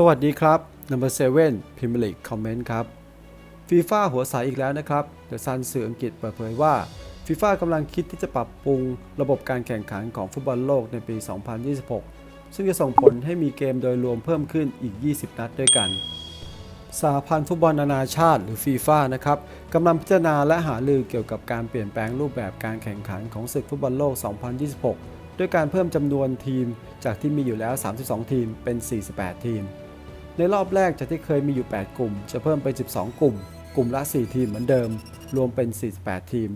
สวัสดีครับ Number 7 Premier League Comment ครับฟีฟ่าหัวใสอีกแล้วนะครับเดอะซันสื่ออังกฤษเปิดเผยว่าฟีฟ่ากำลังคิดที่จะปรับปรุงระบบการแข่งขันของฟุตบอลโลกในปี 2026 ซึ่งจะส่งผลให้มีเกมโดยรวมเพิ่มขึ้นอีก 20 นัดด้วยกันสหพันธ์ฟุตบอลนานาชาติหรือฟีฟ่านะครับกำลังพิจารณาและหารือเกี่ยวกับการเปลี่ยนแปลงรูปแบบการแข่งขันของศึกฟุตบอลโลก 2026 ด้วยการเพิ่มจำนวนทีมจากที่มีอยู่แล้ว 32 ทีมเป็น 48 ทีม ในรอบแรกจากที่เคยมีอยู่ 8 กลุ่ม จะเพิ่มเป็น 12 กลุ่ม กลุ่มละ 4 ทีมเหมือนเดิม รวมเป็น 48 ทีม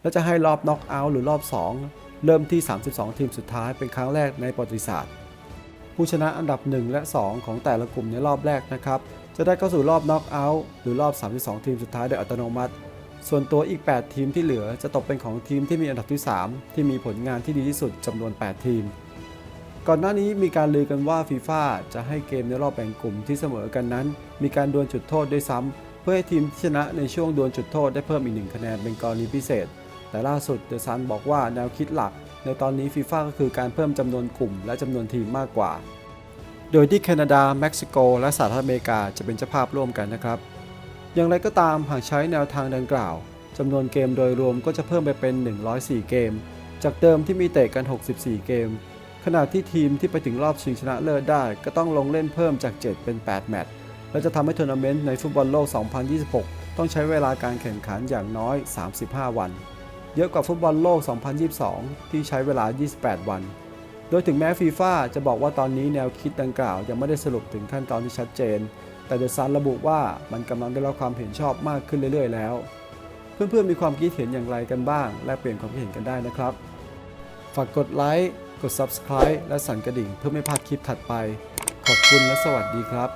และจะให้รอบน็อกเอาท์หรือรอบ 2 เริ่มที่ 32 ทีมสุดท้ายเป็นครั้งแรกในประวัติศาสตร์ ผู้ชนะอันดับ 1 และ 2 ของแต่ละกลุ่มในรอบแรกนะครับ จะได้เข้าสู่รอบน็อกเอาท์หรือรอบ 32 ทีมสุดท้ายโดยอัตโนมัติ ส่วนตัวอีก 8 ทีมที่เหลือจะตกเป็นของทีมที่มีอันดับที่ 3 ที่มีผลงานที่ดีที่สุดจำนวน 8 ทีม ก่อนหน้านี้มีการลือกันว่าฟีฟ่าจะให้เกมในรอบแบ่งกลุ่มที่เสมอกันนั้น มีการดวลจุดโทษด้วยซ้ำเพื่อให้ทีมที่ชนะในช่วงดวลจุดโทษได้เพิ่มอีกหนึ่งคะแนนเป็นกรณีพิเศษ แต่ล่าสุดเดอะซันบอกว่าแนวคิดหลัก ในตอนนี้ฟีฟ่าก็คือการเพิ่มจำนวนกลุ่มและจำนวนทีมมากกว่า โดยที่แคนาดาเม็กซิโก และสหรัฐอเมริกาจะเป็นเจ้าภาพร่วมกันนะครับ อย่างไรก็ตามหากใช้แนวทางดังกล่าวจำนวนเกมโดยรวมก็จะเพิ่มไปเป็น 104 เกม จากเดิมที่มีเตะกัน 64 เกม ขณะที่ทีมที่ไปถึงรอบชิงชนะเลิศได้ ก็ต้องลงเล่นเพิ่มจาก 7 เป็น 8 แมตช์และจะทำให้ทัวร์นาเมนต์ในฟุตบอลโลก 2026 ต้องใช้เวลาการแข่งขันอย่างน้อย 35 วัน เยอะกว่าฟุตบอลโลก 2022 ที่ใช้เวลา 28 วัน โดยถึงแม้ฟีฟ่าจะบอกว่าตอนนี้แนวคิดดังกล่าวยังไม่ได้สรุปถึงขั้นตอนที่ชัดเจน แต่เดอะซันระบุว่ามันกำลังได้รับความเห็นชอบมากขึ้นเรื่อย ๆ แล้ว เพื่อนๆมีความคิดเห็นอย่างไรกันบ้าง และเปลี่ยนความคิดเห็นกันได้นะครับ ฝากกดไลค์ กด Subscribe และสั่นกระดิ่งเพื่อไม่พลาดคลิปถัดไป ขอบคุณและสวัสดีครับ